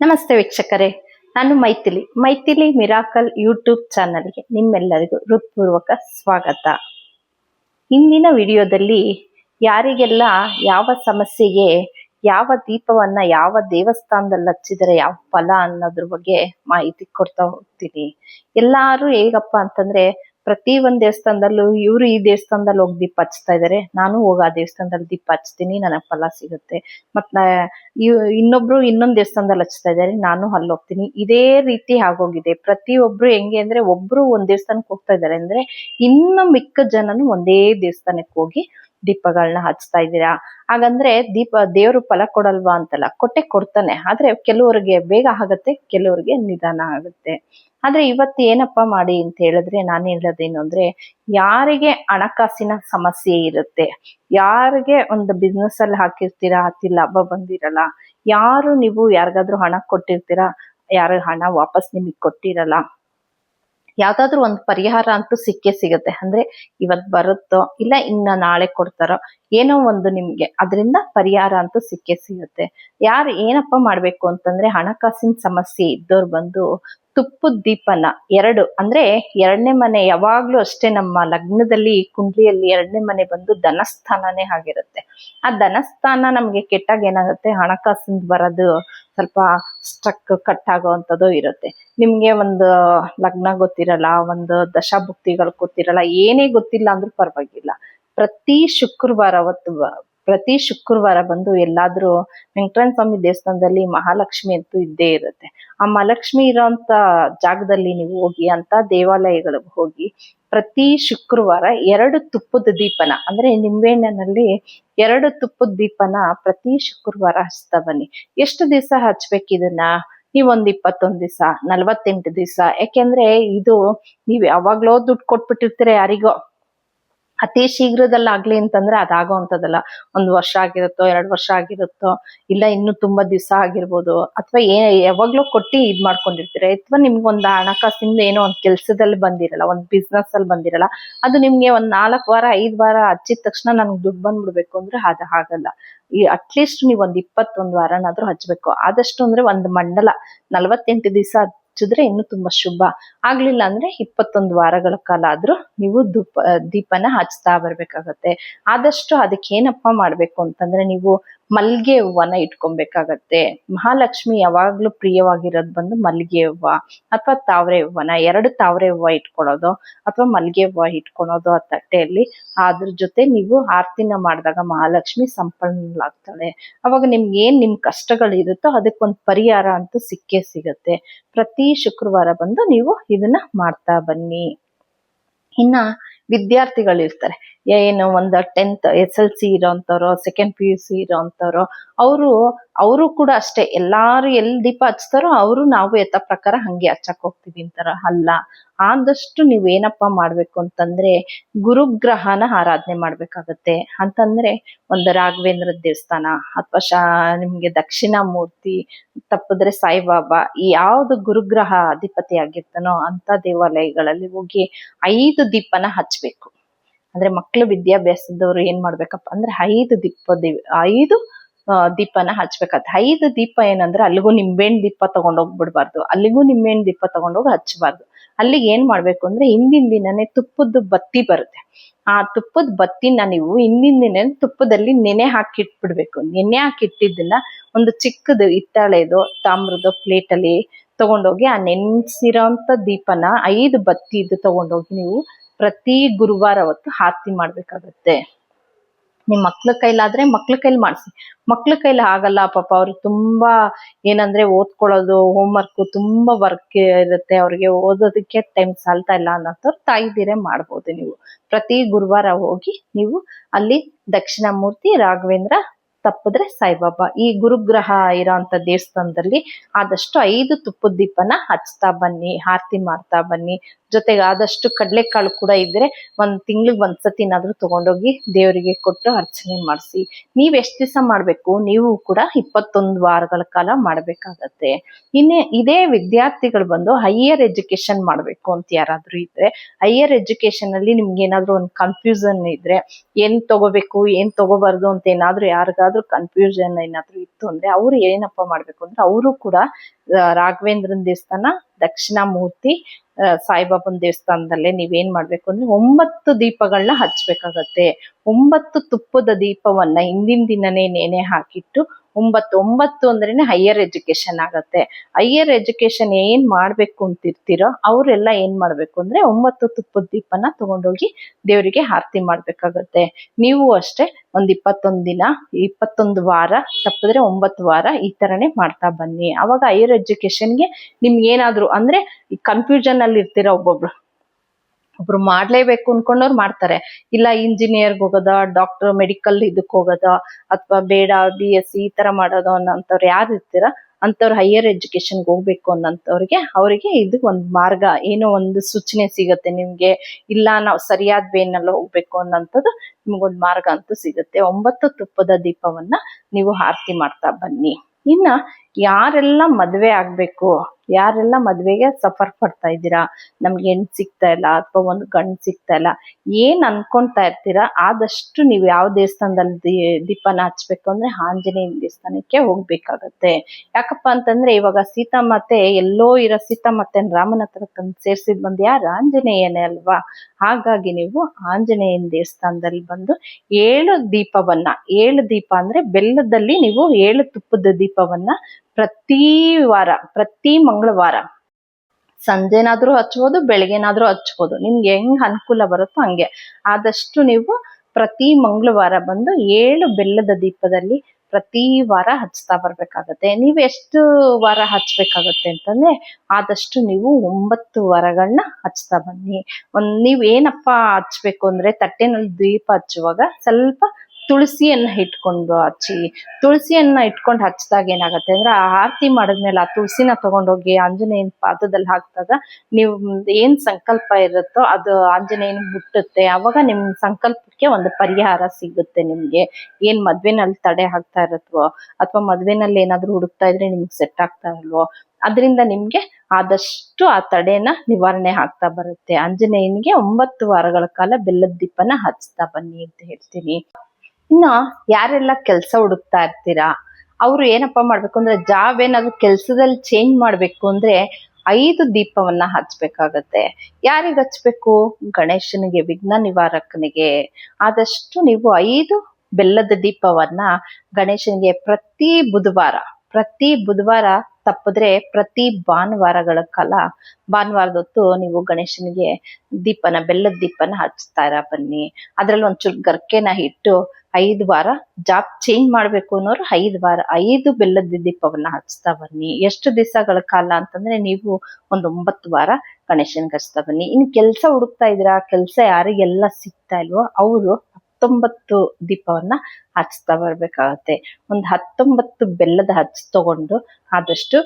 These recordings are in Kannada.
ನಮಸ್ತೆ ವೀಕ್ಷಕರೇ, ನಾನು ಮೈಥಿಲಿ. ಮೈಥಿಲಿ ಮಿರಾಕಲ್ ಯೂಟ್ಯೂಬ್ ಚಾನಲ್ಗೆ ನಿಮ್ಮೆಲ್ಲರಿಗೂ ಹೃತ್ಪೂರ್ವಕ ಸ್ವಾಗತ. ಇಂದಿನ ವಿಡಿಯೋದಲ್ಲಿ ಯಾರಿಗೆಲ್ಲ ಯಾವ ಸಮಸ್ಯೆಗೆ, ಯಾವ ದೀಪವನ್ನ ಯಾವ ದೇವಸ್ಥಾನದಲ್ಲಿ ಹಚ್ಚಿದರೆ, ಯಾವ ಫಲ ಅನ್ನೋದ್ರ ಬಗ್ಗೆ ಮಾಹಿತಿ ಕೊಡ್ತಾ ಹೋಗ್ತೀನಿ. ಎಲ್ಲಾರು ಹೇಗಪ್ಪ ಅಂತಂದ್ರೆ ಪ್ರತಿ ಒಂದ್ ದೇವಸ್ಥಾನದಲ್ಲೂ ಇವ್ರು ಈ ದೇವಸ್ಥಾನದಲ್ಲಿ ಹೋಗಿ ದೀಪ ಹಚ್ತಾ ಇದಾರೆ. ನಾನು ಹೋಗಿ ಆ ದೇವಸ್ಥಾನದಲ್ಲಿ ದೀಪ ಹಚ್ತೀನಿ, ನನಗೆ ಫಲ ಸಿಗುತ್ತೆ. ಮತ್ತೆ ಇನ್ನೊಬ್ರು ಇನ್ನೊಂದ್ ದೇವಸ್ಥಾನದಲ್ಲಿ ಹಚ್ತಾ ಇದಾರೆ, ನಾನು ಅಲ್ಲಿ ಹೋಗ್ತೀನಿ. ಇದೇ ರೀತಿ ಆಗೋಗಿದೆ. ಪ್ರತಿಯೊಬ್ರು ಹೆಂಗೆ ಅಂದ್ರೆ ಒಬ್ರು ಒಂದ್ ದೇವಸ್ಥಾನಕ್ಕೆ ಹೋಗ್ತಾ ಇದಾರೆ ಅಂದ್ರೆ ಇನ್ನು ಮಿಕ್ಕ ಜನನು ಒಂದೇ ದೇವಸ್ಥಾನಕ್ಕೆ ಹೋಗಿ ದೀಪಗಳನ್ನ ಹಚ್ತಾ ಇದ್ದೀರಾ ಹಾಗಂದ್ರೆ ದೀಪ, ದೇವರು ಫಲ ಕೊಡಲ್ವಾ ಅಂತಲ್ಲ, ಕೊಟ್ಟೆ ಕೊಡ್ತಾನೆ. ಆದ್ರೆ ಕೆಲವರಿಗೆ ಬೇಗ ಆಗತ್ತೆ, ಕೆಲವರಿಗೆ ನಿಧಾನ ಆಗುತ್ತೆ. ಆದ್ರೆ ಇವತ್ತು ಏನಪ್ಪಾ ಮಾಡಿ ಅಂತ ಹೇಳಿದ್ರೆ ನಾನು ಹೇಳೋದೇನು ಅಂದ್ರೆ, ಯಾರಿಗೆ ಹಣಕಾಸಿನ ಸಮಸ್ಯೆ ಇರುತ್ತೆ, ಯಾರಿಗೆ ಒಂದು ಬಿಸ್ನೆಸ್ ಅಲ್ಲಿ ಹಾಕಿರ್ತೀರಾ ಹತ್ತಿಲ್ಲ ಲಾಭ ಬಂದಿರಲ್ಲ, ಯಾರು ನೀವು ಯಾರಿಗಾದ್ರೂ ಹಣ ಕೊಟ್ಟಿರ್ತೀರಾ, ಯಾರ ಹಣ ವಾಪಸ್ ನಿಮಗೆ ಕೊಟ್ಟಿರಲ್ಲ ಯಾವ್ದಾದ್ರು ಒಂದು ಪರಿಹಾರ ಅಂತೂ ಸಿಕ್ಕೇ ಸಿಗುತ್ತೆ. ಅಂದ್ರೆ ಇವತ್ ಬರುತ್ತೋ ಇಲ್ಲ ಇನ್ನ ನಾಳೆ ಕೊಡ್ತಾರೋ ಏನೋ ಒಂದು ನಿಮ್ಗೆ ಅದರಿಂದ ಪರಿಹಾರ ಅಂತೂ ಸಿಕ್ಕೇ ಸಿಗುತ್ತೆ. ಯಾರು ಏನಪ್ಪ ಮಾಡ್ಬೇಕು ಅಂತಂದ್ರೆ ಹಣಕಾಸಿನ ಸಮಸ್ಯೆ ಇದ್ದವ್ರು ಬಂದು ತುಪ್ಪದ ದೀಪನ, ಎರಡು, ಅಂದ್ರೆ ಎರಡನೇ ಮನೆ ಯಾವಾಗ್ಲೂ ಅಷ್ಟೇ ನಮ್ಮ ಲಗ್ನದಲ್ಲಿ, ಕುಂಡ್ಲಿಯಲ್ಲಿ ಎರಡನೇ ಮನೆ ಬಂದು ಧನಸ್ಥಾನನೇ ಆಗಿರುತ್ತೆ. ಆ ಧನಸ್ಥಾನ ನಮ್ಗೆ ಕೆಟ್ಟಾಗ ಏನಾಗುತ್ತೆ? ಹಣಕಾಸಿನ ಬರೋದು ಸ್ವಲ್ಪ ಸ್ಟ್ರಕ್ ಕಟ್ ಆಗೋವಂಥದ್ದು ಇರುತ್ತೆ. ನಿಮ್ಗೆ ಒಂದು ಲಗ್ನ ಗೊತ್ತಿರಲ್ಲ, ಒಂದು ದಶಾಭುಕ್ತಿಗಳು ಗೊತ್ತಿರಲ್ಲ, ಏನೇ ಗೊತ್ತಿಲ್ಲ ಅಂದ್ರೂ ಪರವಾಗಿಲ್ಲ. ಪ್ರತಿ ಶುಕ್ರವಾರ ಅವತ್ತು ಪ್ರತಿ ಶುಕ್ರವಾರ ಬಂದು ಎಲ್ಲಾದ್ರೂ ವೆಂಕಟರಾಯನ ಸ್ವಾಮಿ ದೇವಸ್ಥಾನದಲ್ಲಿ ಮಹಾಲಕ್ಷ್ಮಿ ಅಂತೂ ಇದ್ದೇ ಇರುತ್ತೆ. ಆ ಮಹಾಲಕ್ಷ್ಮಿ ಇರೋಂತ ಜಾಗದಲ್ಲಿ ನೀವು ಹೋಗಿ ಅಂತ ದೇವಾಲಯಗಳಿಗೆ ಹೋಗಿ ಪ್ರತಿ ಶುಕ್ರವಾರ ಎರಡು ತುಪ್ಪದ ದೀಪನ, ಅಂದ್ರೆ ನಿಂಬೆಹಣ್ಣಿನಲ್ಲಿ ಎರಡು ತುಪ್ಪದ ದೀಪನ ಪ್ರತಿ ಶುಕ್ರವಾರ ಹಚ್ತಾ ಬನ್ನಿ. ಎಷ್ಟು ದಿವಸ ಹಚ್ಬೇಕು ಇದನ್ನ? ಒಂದ್ ಇಪ್ಪತ್ತೊಂದ್ ದಿವಸ, ನಲ್ವತ್ತೆಂಟು ದಿವಸ. ಯಾಕೆಂದ್ರೆ ಇದು ನೀವ್ ಯಾವಾಗ್ಲೋ ದುಡ್ಡು ಕೊಟ್ಬಿಟ್ಟಿರ್ತೀರ ಯಾರಿಗೋ. ಅತಿ ಶೀಘ್ರದಲ್ಲಿ ಆಗ್ಲಿ ಅಂತಂದ್ರೆ ಅದಾಗೋ ಅಂತದಲ್ಲ ಒಂದ್ ವರ್ಷ ಆಗಿರುತ್ತೋ, ಎರಡ್ ವರ್ಷ ಆಗಿರುತ್ತೋ, ಇಲ್ಲ ಇನ್ನು ತುಂಬಾ ದಿವಸ ಆಗಿರ್ಬೋದು, ಅಥವಾ ಏ, ಯಾವಾಗ್ಲೂ ಕೊಟ್ಟಿ ಇದ್ ಮಾಡ್ಕೊಂಡಿರ್ತೀರ. ಅಥವಾ ನಿಮ್ಗೊಂದ್ ಹಣಕಾಸಿಂದ ಏನೋ ಒಂದ್ ಕೆಲ್ಸದಲ್ಲಿ ಬಂದಿರಲ್ಲ, ಒಂದ್ ಬಿಸ್ನೆಸ್ ಅಲ್ಲಿ ಬಂದಿರಲ್ಲ, ಅದು ನಿಮ್ಗೆ ಒಂದ್ ನಾಲ್ಕ್ ವಾರ, ಐದ್ ವಾರ ಹಚ್ಚಿದ ತಕ್ಷಣ ನನ್ಗೆ ದುಡ್ಡು ಬಂದ್ಬಿಡ್ಬೇಕು ಅಂದ್ರೆ ಅದು ಆಗಲ್ಲ ಈ ಅಟ್ಲೀಸ್ಟ್ ನೀವ್ ಒಂದ್ ಇಪ್ಪತ್ತೊಂದ್ ವಾರನಾದ್ರೂ ಹಚ್ಬೇಕು. ಆದಷ್ಟು ಅಂದ್ರೆ ಒಂದ್ ಮಂಡಲ, ನಲವತ್ತೆಂಟು ದಿವಸ ಹಚ್ಚಿದ್ರೆ ಇನ್ನು ತುಂಬಾ ಶುಭ. ಆಗ್ಲಿಲ್ಲ ಅಂದ್ರೆ ಇಪ್ಪತ್ತೊಂದು ವಾರಗಳ ಕಾಲ ಆದ್ರೂ ನೀವು ದೀಪನ ಹಚ್ತಾ ಬರ್ಬೇಕಾಗತ್ತೆ. ಆದಷ್ಟು ಅದಕ್ಕೆ ಏನಪ್ಪಾ ಮಾಡ್ಬೇಕು ಅಂತಂದ್ರೆ ನೀವು ಮಲ್ಗೆ ಹೂವನ ಇಟ್ಕೊಬೇಕಾಗತ್ತೆ. ಮಹಾಲಕ್ಷ್ಮಿ ಯಾವಾಗ್ಲೂ ಪ್ರಿಯವಾಗಿರೋದ್ ಬಂದು ಮಲ್ಲಿಗೆ ಹೂವ ಅಥವಾ ತಾವ್ರೆ ಹೂವನ, ಎರಡು ತಾವ್ರೆ ಹೂವ ಇಟ್ಕೊಳ್ಳೋದು ಅಥವಾ ಮಲ್ಲಿಗೆ ಹೂವ ಇಟ್ಕೊಳೋದು ಆ ತಟ್ಟೆಯಲ್ಲಿ. ಅದ್ರ ಜೊತೆ ನೀವು ಆರ್ತಿನ ಮಾಡಿದಾಗ ಮಹಾಲಕ್ಷ್ಮಿ ಸಂಪನ್ನಲಾಗ್ತಾಳೆ ಅವಾಗ ನಿಮ್ಗೆ ಏನ್ ನಿಮ್ ಕಷ್ಟಗಳು ಇರುತ್ತೋ ಅದಕ್ಕೊಂದು ಪರಿಹಾರ ಅಂತೂ ಸಿಕ್ಕೇ ಸಿಗತ್ತೆ. ಪ್ರತಿ ಶುಕ್ರವಾರ ಬಂದು ನೀವು ಇದನ್ನ ಮಾಡ್ತಾ ಬನ್ನಿ. ಇನ್ನ ವಿದ್ಯಾರ್ಥಿಗಳು ಇರ್ತಾರೆ ಏನು ಒಂದು ಟೆಂತ್ ಎಸ್ ಎಲ್ ಸಿ ಇರೋಂಥವ್ರು ಸೆಕೆಂಡ್ ಪಿ ಯು ಸಿ ಇರೋಂಥವ್ರು, ಅವರು ಅವರು ಕೂಡ ಅಷ್ಟೇ. ಎಲ್ಲಾರು ಎಲ್ಲಿ ದೀಪ ಹಚ್ತಾರೋ ಅವರು ನಾವು ಎತ್ತ ಪ್ರಕಾರ ಹಂಗೆ ಹಚ್ಚಕ್ ಹೋಗ್ತೀವಿ ಅಂತಾರ. ಅಲ್ಲ, ಆದಷ್ಟು ನೀವು ಏನಪ್ಪಾ ಮಾಡ್ಬೇಕು ಅಂತಂದ್ರೆ ಗುರುಗ್ರಹನ ಆರಾಧನೆ ಮಾಡ್ಬೇಕಾಗತ್ತೆ. ಅಂತಂದ್ರೆ ಒಂದು ರಾಘವೇಂದ್ರ ದೇವಸ್ಥಾನ ಅಥವಾ ಶ, ನಿಮ್ಗೆ ದಕ್ಷಿಣ ಮೂರ್ತಿ ತಪ್ಪಿದ್ರೆ ಸಾಯಿಬಾಬಾ, ಯಾವ್ದು ಗುರುಗ್ರಹ ಅಧಿಪತಿ ಆಗಿರ್ತಾನೋ ಅಂತ ದೇವಾಲಯಗಳಲ್ಲಿ ಹೋಗಿ ಐದು ದೀಪನ ಹಚ್ಬೇಕು. ಅಂದ್ರೆ ಮಕ್ಕಳು ವಿದ್ಯಾಭ್ಯಾಸದವ್ರು ಏನ್ ಮಾಡ್ಬೇಕಪ್ಪ ಅಂದ್ರೆ ಐದು ದೀಪ ಐದು ದೀಪನ ಹಚ್ಬೇಕಾಗ್ತದೆ ಐದು ದೀಪ ಏನಂದ್ರೆ ಅಲ್ಲಿಗೂ ನಿಂಬೆಹಣ್ಣು ದೀಪ ತಗೊಂಡೋಗ್ಬಿಡ್ಬಾರ್ದು. ಅಲ್ಲಿಗೂ ನಿಂಬೆಹಣ್ಣು ದೀಪ ತಗೊಂಡೋಗಿ ಹಚ್ಚಬಾರ್ದು ಅಲ್ಲಿಗೆ ಏನ್ ಮಾಡ್ಬೇಕು ಅಂದ್ರೆ ಹಿಂದಿನ ದಿನನೇ ತುಪ್ಪದ ಬತ್ತಿ ಬರುತ್ತೆ. ಆ ತುಪ್ಪದ ಬತ್ತಿನ ನೀವು ಹಿಂದಿನ ದಿನ ತುಪ್ಪದಲ್ಲಿ ನೆನೆ ಹಾಕಿಟ್ಬಿಡ್ಬೇಕು. ನೆನೆ ಹಾಕಿಟ್ಟಿದ್ದನ್ನ ಒಂದು ಚಿಕ್ಕದು ಹಿತ್ತಾಳೆದು ತಾಮ್ರದ ಪ್ಲೇಟಲ್ಲಿ ತಗೊಂಡೋಗಿ ಆ ನೆನ್ಸಿರೋಂತ ದೀಪನ ಐದು ಬತ್ತಿದು ತಗೊಂಡೋಗಿ ನೀವು ಪ್ರತಿ ಗುರುವಾರ ಅವತ್ತು ಆರತಿ ಮಾಡ್ಬೇಕಾಗತ್ತೆ. ನಿಮ್ ಮಕ್ಳ ಕೈಲಾದ್ರೆ ಮಕ್ಳ ಕೈಲಿ ಮಾಡ್ಸಿ. ಮಕ್ಳ ಕೈಲಿ ಆಗಲ್ಲ ಪಾಪ, ಅವ್ರು ತುಂಬಾ ಏನಂದ್ರೆ ಓದ್ಕೊಳ್ಳೋದು ಹೋಮ್ವರ್ಕ್ ತುಂಬಾ ವರ್ಕ್ ಇರುತ್ತೆ. ಅವ್ರಿಗೆ ಓದೋದಕ್ಕೆ ಟೈಮ್ ಸಾಲ್ತಾ ಇಲ್ಲ ಅನ್ನೋಂಥವ್ರು ತಾಯಿದಿರೇ ಮಾಡ್ಬೋದು ನೀವು. ಪ್ರತಿ ಗುರುವಾರ ಹೋಗಿ ನೀವು ಅಲ್ಲಿ ದಕ್ಷಿಣ ಮೂರ್ತಿ ರಾಘವೇಂದ್ರ ತಪ್ಪಿದ್ರೆ ಸಾಯಿಬಾಬಾ. ಈ ಗುರುಗ್ರಹ ಇರೋಂಥ ದೇವಸ್ಥಾನದಲ್ಲಿ ಆದಷ್ಟು ಐದು ತುಪ್ಪದ ದೀಪನ ಹಚ್ತಾ ಬನ್ನಿ, ಆರತಿ ಮಾಡ್ತಾ ಬನ್ನಿ. ಜೊತೆಗೆ ಆದಷ್ಟು ಕಡಲೆಕಾಳು ಕೂಡ ಇದ್ರೆ ಒಂದ್ ತಿಂಗ್ಳಿಗೆ ಒಂದ್ಸತಿನಾದ್ರೂ ತಗೊಂಡೋಗಿ ದೇವರಿಗೆ ಕೊಟ್ಟು ಅರ್ಚನೆ ಮಾಡಿಸಿ. ನೀವ್ ಎಷ್ಟ್ ದಿವಸ ಮಾಡ್ಬೇಕು? ನೀವು ಕೂಡ ಇಪ್ಪತ್ತೊಂದು ವಾರಗಳ ಕಾಲ ಮಾಡ್ಬೇಕಾಗತ್ತೆ. ಇನ್ನೇ ಇದೇ ವಿದ್ಯಾರ್ಥಿಗಳು ಬಂದು ಹೈಯರ್ ಎಜುಕೇಶನ್ ಮಾಡ್ಬೇಕು ಅಂತ ಯಾರಾದ್ರೂ ಇದ್ರೆ ಹೈಯರ್ ಎಜುಕೇಶನ್ ಅಲ್ಲಿ ನಿಮ್ಗೆ ಏನಾದ್ರು ಒಂದು ಕನ್ಫ್ಯೂಷನ್ ಇದ್ರೆ, ಏನ್ ತಗೋಬೇಕು, ಏನ್ ತಗೋಬಾರ್ದು ಅಂತ ಏನಾದ್ರೂ ಯಾರಿಗಾದ್ರೂ ಏನಾದ್ರೂ ಕನ್ಫ್ಯೂಷನ್ ಏನಾದ್ರು ಇತ್ತು ಅಂದ್ರೆ ಅವ್ರು ಏನಪ್ಪಾ ಮಾಡ್ಬೇಕು ಅಂದ್ರೆ ಅವರು ಕೂಡ ರಾಘವೇಂದ್ರನ್ ದೇವಸ್ಥಾನ, ದಕ್ಷಿಣ ಮೂರ್ತಿ ಸಾಯಿಬಾಬನ್ ದೇವಸ್ಥಾನದಲ್ಲೇ ನೀವೇನ್ ಮಾಡ್ಬೇಕು ಅಂದ್ರೆ ಒಂಬತ್ತು ದೀಪಗಳನ್ನ ಹಚ್ಬೇಕಾಗತ್ತೆ. ಒಂಬತ್ತು ತುಪ್ಪದ ದೀಪವನ್ನ ಹಿಂದಿನ ದಿನನೇ ನೇಣೆ ಹಾಕಿಟ್ಟು ಒಂಬತ್ತು ಒಂಬತ್ತು ಅಂದ್ರೇನೆ ಹೈಯರ್ ಎಜುಕೇಶನ್ ಆಗತ್ತೆ. ಹೈಯರ್ ಎಜುಕೇಶನ್ ಏನ್ ಮಾಡ್ಬೇಕು ಅಂತಿರ್ತೀರೋ ಅವರೆಲ್ಲ ಏನ್ ಮಾಡ್ಬೇಕು ಅಂದ್ರೆ ಒಂಬತ್ತು ತುಪ್ಪದ ದೀಪನ ತಗೊಂಡೋಗಿ ದೇವರಿಗೆ ಆರತಿ ಮಾಡ್ಬೇಕಾಗತ್ತೆ. ನೀವು ಅಷ್ಟೇ ಒಂದ್ ಇಪ್ಪತ್ತೊಂದ್ ದಿನ, ಇಪ್ಪತ್ತೊಂದು ವಾರ, ತಪ್ಪಿದ್ರೆ ಒಂಬತ್ತು ವಾರ ಈ ತರನೇ ಮಾಡ್ತಾ ಬನ್ನಿ. ಅವಾಗ ಹೈಯರ್ ಎಜುಕೇಶನ್ಗೆ ನಿಮ್ಗೆ ಏನಾದ್ರು ಅಂದ್ರೆ ಕನ್ಫ್ಯೂಷನ್ ಅಲ್ಲಿ ಇರ್ತೀರ ಒಬ್ಬೊಬ್ರು. ಒಬ್ರು ಮಾಡ್ಲೇಬೇಕು ಅನ್ಕೊಂಡವ್ರು ಮಾಡ್ತಾರೆ. ಇಲ್ಲ ಇಂಜಿನಿಯರ್ ಹೋಗೋದ ಡಾಕ್ಟರ್ ಮೆಡಿಕಲ್ ಇದಕ್ ಹೋಗೋದ, ಅಥವಾ ಬೇಡ ಬಿ ಎಸ್ ಸಿ ಈ ತರ ಮಾಡೋದು ಅನ್ನೋಂಥವ್ರು ಯಾರು ಇರ್ತೀರ ಅಂತವ್ರು ಹೈಯರ್ ಎಜುಕೇಶನ್ಗೆ ಹೋಗ್ಬೇಕು ಅನ್ನೋಂಥವ್ರಿಗೆ ಅವರಿಗೆ ಇದು ಒಂದು ಮಾರ್ಗ, ಏನೋ ಒಂದು ಸೂಚನೆ ಸಿಗುತ್ತೆ ನಿಮ್ಗೆ. ಇಲ್ಲ ನಾವು ಸರಿಯಾದ ವೇನಲ್ಲಿ ಹೋಗ್ಬೇಕು ಅನ್ನೋಂಥದ್ದು ನಿಮಗೊಂದು ಮಾರ್ಗ ಅಂತೂ ಸಿಗುತ್ತೆ. ಒಂಬತ್ತು ತುಪ್ಪದ ದೀಪವನ್ನ ನೀವು ಆರತಿ ಮಾಡ್ತಾ ಬನ್ನಿ. ಇನ್ನ ಯಾರೆಲ್ಲ ಮದುವೆ ಆಗ್ಬೇಕು ಯಾರೆಲ್ಲ ಮದ್ವೆಗೆ ಸಫರ್ ಪಡ್ತಾ ಇದ್ದೀರಾ? ನಮ್ಗೆ ಹೆಣ್ ಸಿಗ್ತಾ ಇಲ್ಲ, ಅಥವಾ ಒಂದು ಗಂಡ್ ಸಿಗ್ತಾ ಇಲ್ಲ. ಏನ್ ಅನ್ಕೊಂತಾ ಇರ್ತೀರಾ? ಆದಷ್ಟು ನೀವು ಯಾವ ದೇವಸ್ಥಾನದಲ್ಲಿ ದೀಪನ ಹಚ್ಬೇಕು ಅಂದ್ರೆ ಆಂಜನೇಯನ ದೇವಸ್ಥಾನಕ್ಕೆ ಹೋಗ್ಬೇಕಾಗತ್ತೆ. ಯಾಕಪ್ಪ ಅಂತಂದ್ರೆ ಇವಾಗ ಮತ್ತೆ ಎಲ್ಲೋ ಇರೋ ಸೀತಾ ರಾಮನ ಹತ್ರ ತಂದು ಸೇರ್ಸಿದ್ ಬಂದು ಯಾರು? ಆಂಜನೇಯನೇ ಅಲ್ವಾ? ಹಾಗಾಗಿ ನೀವು ಆಂಜನೇಯನ ದೇವಸ್ಥಾನದಲ್ಲಿ ಬಂದು ಏಳು ದೀಪವನ್ನ, ಏಳು ದೀಪ ಅಂದ್ರೆ ಬೆಲ್ಲದಲ್ಲಿ ನೀವು ಏಳು ತುಪ್ಪದ ದೀಪವನ್ನ ಪ್ರತಿ ವಾರ, ಪ್ರತಿ ಮಂಗಳವಾರ ಸಂಜೆನಾದ್ರೂ ಹಚ್ಬೋದು, ಬೆಳಗ್ಗೆನಾದ್ರೂ ಹಚ್ಬೋದು. ನಿಮ್ಗೆ ಹೆಂಗ್ ಅನುಕೂಲ ಬರುತ್ತೋ ಹಂಗೆ. ಆದಷ್ಟು ನೀವು ಪ್ರತಿ ಮಂಗಳವಾರ ಬಂದು ಏಳು ಬೆಲ್ಲದ ದೀಪದಲ್ಲಿ ಪ್ರತಿ ವಾರ ಹಚ್ತಾ ಬರ್ಬೇಕಾಗತ್ತೆ. ನೀವು ಎಷ್ಟು ವಾರ ಹಚ್ಬೇಕಾಗತ್ತೆ ಅಂತಂದ್ರೆ ಆದಷ್ಟು ನೀವು ಒಂಬತ್ತು ವಾರಗಳನ್ನ ಹಚ್ತಾ ಬನ್ನಿ. ಒಂದ್, ನೀವ್ ಏನಪ್ಪಾ ಹಚ್ಬೇಕು ಅಂದ್ರೆ ತಟ್ಟೆನಲ್ಲಿ ದೀಪ ಹಚ್ಚುವಾಗ ಸ್ವಲ್ಪ ತುಳಸಿಯನ್ನ ಇಟ್ಕೊಂಡು ಹಚ್ಚಿ, ತುಳಸಿಯನ್ನ ಇಟ್ಕೊಂಡು ಹಚ್ಚಿದಾಗ ಏನಾಗತ್ತೆ ಅಂದ್ರೆ ಆ ಆರತಿ ಮಾಡಿದ್ಮೇಲೆ ಆ ತುಳಸಿನ ತಗೊಂಡೋಗಿ ಆಂಜನೇಯನ ಪಾದದಲ್ಲಿ ಹಾಕಿದಾಗ ನೀವು ಏನ್ ಸಂಕಲ್ಪ ಇರುತ್ತೋ ಅದು ಆಂಜನೇಯನ ಮುಟ್ಟುತ್ತೆ. ಅವಾಗ ನಿಮ್ ಸಂಕಲ್ಪಕ್ಕೆ ಒಂದು ಪರಿಹಾರ ಸಿಗುತ್ತೆ ನಿಮ್ಗೆ. ಏನ್ ಮದ್ವೆನಲ್ಲಿ ತಡೆ ಆಗ್ತಾ ಇರತ್ವೋ ಅಥವಾ ಮದ್ವೆನಲ್ಲಿ ಏನಾದ್ರೂ ಹುಡುಕ್ತಾ ಇದ್ರೆ ನಿಮ್ಗೆ ಸೆಟ್ ಆಗ್ತಾ ಇಲ್ವೋ, ಅದರಿಂದ ನಿಮ್ಗೆ ಆದಷ್ಟು ಆ ತಡೆನ ನಿವಾರಣೆ ಆಗ್ತಾ ಬರುತ್ತೆ. ಆಂಜನೇಯನಿಗೆ ಒಂಬತ್ತು ವಾರಗಳ ಕಾಲ ಬೆಲ್ಲದ ದೀಪನ ಹಚ್ತಾ ಬನ್ನಿ ಅಂತ ಹೇಳ್ತೀನಿ. ಇನ್ನ ಯಾರೆಲ್ಲ ಕೆಲಸ ಹುಡುಕ್ತಾ ಇರ್ತೀರಾ? ಅವ್ರು ಏನಪ್ಪಾ ಮಾಡ್ಬೇಕು ಅಂದ್ರೆ ಜಾಬ್ ಏನಾದ್ರು ಕೆಲ್ಸದಲ್ಲಿ ಚೇಂಜ್ ಮಾಡ್ಬೇಕು ಅಂದ್ರೆ ಐದು ದೀಪವನ್ನ ಹಚ್ಬೇಕಾಗತ್ತೆ. ಯಾರಿಗ್ ಹಚ್ಬೇಕು? ಗಣೇಶನಿಗೆ, ವಿಘ್ನ ನಿವಾರಕನಿಗೆ. ಆದಷ್ಟು ನೀವು ಐದು ಬೆಲ್ಲದ ದೀಪವನ್ನ ಗಣೇಶನಿಗೆ ಪ್ರತಿ ಬುಧವಾರ ಪ್ರತಿ ಬುಧವಾರ ತಪ್ಪಿದ್ರೆ ಪ್ರತಿ ಭಾನುವಾರಗಳ ಕಾಲ ಭಾನುವಾರದೊತ್ತು ನೀವು ಗಣೇಶನಿಗೆ ದೀಪನ, ಬೆಲ್ಲದ ದೀಪನ ಹಚ್ತಾ ಇರ ಬನ್ನಿ. ಅದ್ರಲ್ಲಿ ಒಂಚೂರು ಗರ್ಕೆನ ಇಟ್ಟು ಐದು ವಾರ ಜಾಬ್ ಚೇಂಜ್ ಮಾಡ್ಬೇಕು ಅನ್ನೋರು ಐದು ವಾರ, ಐದು ಬೆಲ್ಲದ ದೀಪವನ್ನ ಹಚ್ತಾ ಬನ್ನಿ. ಎಷ್ಟು ದಿವಸಗಳ ಕಾಲ ಅಂತಂದ್ರೆ ನೀವು ಒಂದ್ ಒಂಬತ್ತು ವಾರ ಗಣೇಶನ್ಗೆ ಹಚ್ತಾ ಬನ್ನಿ. ಇನ್ ಕೆಲ್ಸ ಹುಡುಕ್ತಾ ಇದ್ದೀರಾ, ಕೆಲ್ಸ ಯಾರಿಗೆಲ್ಲ ಸಿಗ್ತಾ ಇಲ್ವೋ ಅವರು ಹತ್ತೊಂಬತ್ತು ದೀಪವನ್ನ ಹಚ್ತಾ ಬರ್ಬೇಕಾಗತ್ತೆ. ಒಂದು ಹತ್ತೊಂಬತ್ತು ಬೆಲ್ಲದ ಹಚ್ಚ ತಗೊಂಡು ಆದಷ್ಟು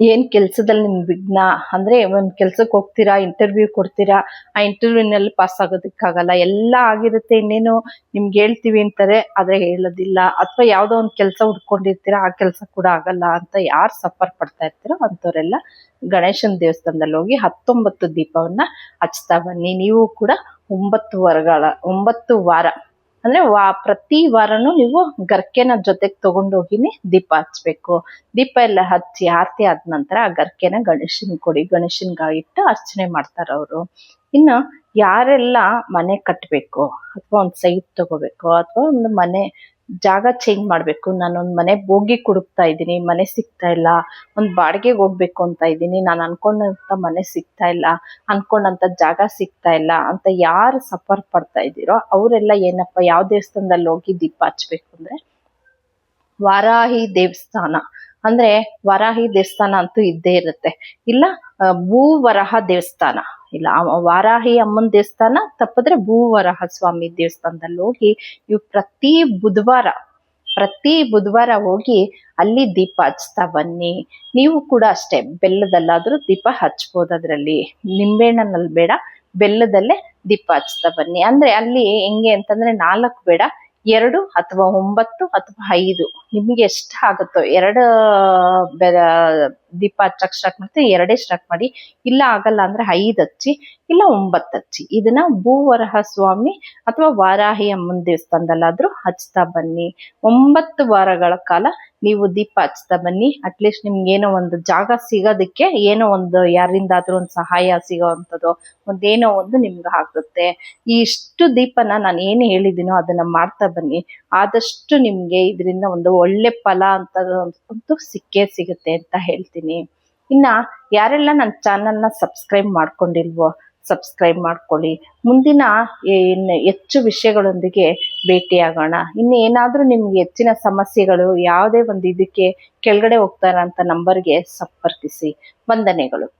ಏನ್ ಕೆಲ್ಸದಲ್ಲಿ ನಿಮ್ ವಿಘ್ನ, ಅಂದ್ರೆ ಒಂದ್ ಕೆಲ್ಸಕ್ಕೆ ಹೋಗ್ತೀರಾ ಇಂಟರ್ವ್ಯೂ ಕೊಡ್ತೀರಾ, ಆ ಇಂಟರ್ವ್ಯೂನಲ್ಲಿ ಪಾಸ್ ಆಗೋದಕ್ಕಾಗಲ್ಲ, ಎಲ್ಲ ಆಗಿರುತ್ತೆ ಇನ್ನೇನು, ನಿಮ್ಗೆ ಹೇಳ್ತೀವಿ ಅಂತಾರೆ, ಆದ್ರೆ ಹೇಳೋದಿಲ್ಲ. ಅಥವಾ ಯಾವ್ದೋ ಒಂದ್ ಕೆಲಸ ಹುಡ್ಕೊಂಡಿರ್ತೀರಾ, ಆ ಕೆಲಸ ಕೂಡ ಆಗಲ್ಲ ಅಂತ ಯಾರು ಸಫರ್ ಪಡ್ತಾ ಇರ್ತೀರೋ ಅಂತವ್ರೆಲ್ಲ ಗಣೇಶನ ದೇವಸ್ಥಾನದಲ್ಲಿ ಹೋಗಿ ಹತ್ತೊಂಬತ್ತು ದೀಪವನ್ನ ಹಚ್ತಾ ಬನ್ನಿ. ನೀವು ಕೂಡ ಒಂಬತ್ತು ವಾರಗಳ, ಒಂಬತ್ತು ವಾರ. ಅಂದ್ರೆ ವಾ, ಪ್ರತಿ ವಾರನೂ ನೀವು ಗರ್ಕೆನ ಜೊತೆಗೆ ತಗೊಂಡೋಗಿನಿ ದೀಪ ಹಚ್ಬೇಕು. ದೀಪ ಎಲ್ಲ ಹಚ್ಚಿ ಆರತಿ ಆದ ನಂತರ ಆ ಗರ್ಕೆನ ಗಣೇಶನ್ ಕೊಡಿ ಗಣೇಶನ್ಗ ಇಟ್ಟು ಅರ್ಚನೆ ಮಾಡ್ತಾರ ಅವರು. ಇನ್ನು ಯಾರೆಲ್ಲ ಮನೆ ಕಟ್ಟಬೇಕು ಅಥವಾ ಒಂದು ಸೈಟ್ ತಗೋಬೇಕು, ಅಥವಾ ಒಂದು ಮನೆ ಜಾಗ ಚೇಂಜ್ ಮಾಡ್ಬೇಕು. ನಾನೊಂದ್ ಮನೆ ಬೋಗಿ ಕುಡುಕ್ತಾ ಇದ್ದೀನಿ, ಮನೆ ಸಿಗ್ತಾ ಇಲ್ಲ, ಒಂದ್ ಬಾಡಿಗೆಗೆ ಹೋಗ್ಬೇಕು ಅಂತ ಇದ್ದೀನಿ. ನಾನು ಅನ್ಕೊಂಡಂತ ಮನೆ ಸಿಗ್ತಾ ಇಲ್ಲ, ಅನ್ಕೊಂಡಂತ ಜಾಗ ಸಿಗ್ತಾ ಇಲ್ಲ ಅಂತ ಯಾರು ಸಫರ್ ಪಡ್ತಾ ಇದ್ದೀರೋ ಅವರೆಲ್ಲ ಏನಪ್ಪ, ಯಾವ ದೇವಸ್ಥಾನದಲ್ಲಿ ಹೋಗಿ ದೀಪ ಹಚ್ಬೇಕು ಅಂದ್ರೆ ವಾರಾಹಿ ದೇವಸ್ಥಾನ. ಅಂದ್ರೆ ವರಾಹಿ ದೇವಸ್ಥಾನ ಅಂತೂ ಇದ್ದೇ ಇರುತ್ತೆ. ಇಲ್ಲ ಭೂ ಭೂವರಹ ದೇವಸ್ಥಾನ. ಇಲ್ಲ ವಾರಾಹಿ ಅಮ್ಮನ ದೇವಸ್ಥಾನ, ತಪ್ಪಿದ್ರೆ ಭೂವರಹ ಸ್ವಾಮಿ ದೇವಸ್ಥಾನದಲ್ಲಿ ಹೋಗಿ ಇವು ಪ್ರತಿ ಬುಧವಾರ ಪ್ರತಿ ಬುಧವಾರ ಹೋಗಿ ಅಲ್ಲಿ ದೀಪ ಹಚ್ತಾ ಬನ್ನಿ. ನೀವು ಕೂಡ ಅಷ್ಟೇ, ಬೆಲ್ಲದಲ್ಲಾದ್ರೂ ದೀಪ ಹಚ್ಬೋದು ಅದರಲ್ಲಿ. ನಿಂಬೆಹಣ್ಣಲ್ಲಿ ಬೇಡ, ಬೆಲ್ಲದಲ್ಲೇ ದೀಪ ಹಚ್ತಾ ಬನ್ನಿ. ಅಂದ್ರೆ ಅಲ್ಲಿ ಹೆಂಗೆ ಅಂತಂದ್ರೆ ನಾಲ್ಕು ಬೇಡ ಎರಡು ಅಥವಾ ಒಂಬತ್ತು ಅಥವಾ ಐದು. ನಿಮಗೆ ಎಷ್ಟು ಆಗುತ್ತೋ ಎರಡು ದೀಪ ಹಚ್ಚಕ್ ಸ್ಟಾರ್ಟ್ ಮಾಡ್ತೀವಿ ಎರಡೇ ಸ್ಟಾರ್ಟ್ ಮಾಡಿ. ಇಲ್ಲ ಆಗಲ್ಲ ಅಂದ್ರೆ ಐದು ಹಚ್ಚಿ ಇಲ್ಲ ಒಂಬತ್ತು ಹಚ್ಚಿ ಇದನ್ನ ಭೂವರಹ ಸ್ವಾಮಿ ಅಥವಾ ವಾರಾಹಿ ಅಮ್ಮನ ದೇವಸ್ಥಾನದಲ್ಲಾದ್ರೂ ಹಚ್ತಾ ಬನ್ನಿ. ಒಂಬತ್ತು ವಾರಗಳ ಕಾಲ ನೀವು ದೀಪ ಹಚ್ತಾ ಬನ್ನಿ. ಅಟ್ಲೀಸ್ಟ್ ನಿಮ್ಗೆ ಏನೋ ಒಂದು ಜಾಗ ಸಿಗೋದಕ್ಕೆ ಏನೋ ಒಂದು ಯಾರಿಂದಾದ್ರೂ ಒಂದು ಸಹಾಯ ಸಿಗೋವಂಥದ್ದು ಒಂದೇನೋ ಒಂದು ನಿಮ್ಗೆ ಆಗುತ್ತೆ. ಈ ಇಷ್ಟು ದೀಪನ ನಾನು ಏನು ಹೇಳಿದ್ದೀನೋ ಅದನ್ನ ಮಾಡ್ತಾ ಬನ್ನಿ. ಆದಷ್ಟು ನಿಮ್ಗೆ ಇದರಿಂದ ಒಂದು ಒಳ್ಳೆ ಫಲ ಅಂತ ಒಂದು ಸಿಕ್ಕೇ ಸಿಗುತ್ತೆ ಅಂತ ಹೇಳ್ತೀನಿ. ಇನ್ನ ಯಾರೆಲ್ಲ ನನ್ನ ಚಾನಲ್ನ ಸಬ್ಸ್ಕ್ರೈಬ್ ಮಾಡ್ಕೊಂಡಿಲ್ವೋ ಸಬ್ಸ್ಕ್ರೈಬ್ ಮಾಡ್ಕೊಳ್ಳಿ. ಮುಂದಿನ ಇನ್ನು ಹೆಚ್ಚು ವಿಷಯಗಳೊಂದಿಗೆ ಭೇಟಿಯಾಗೋಣ. ಇನ್ನು ಏನಾದರೂ ನಿಮ್ಗೆ ಹೆಚ್ಚಿನ ಸಮಸ್ಯೆಗಳು, ಯಾವುದೇ ಒಂದು ಇದಕ್ಕೆ ಕೆಳಗಡೆ ಹೋಗ್ತಾರಂತ ನಂಬರ್ಗೆ ಸಂಪರ್ಕಿಸಿ. ವಂದನೆಗಳು.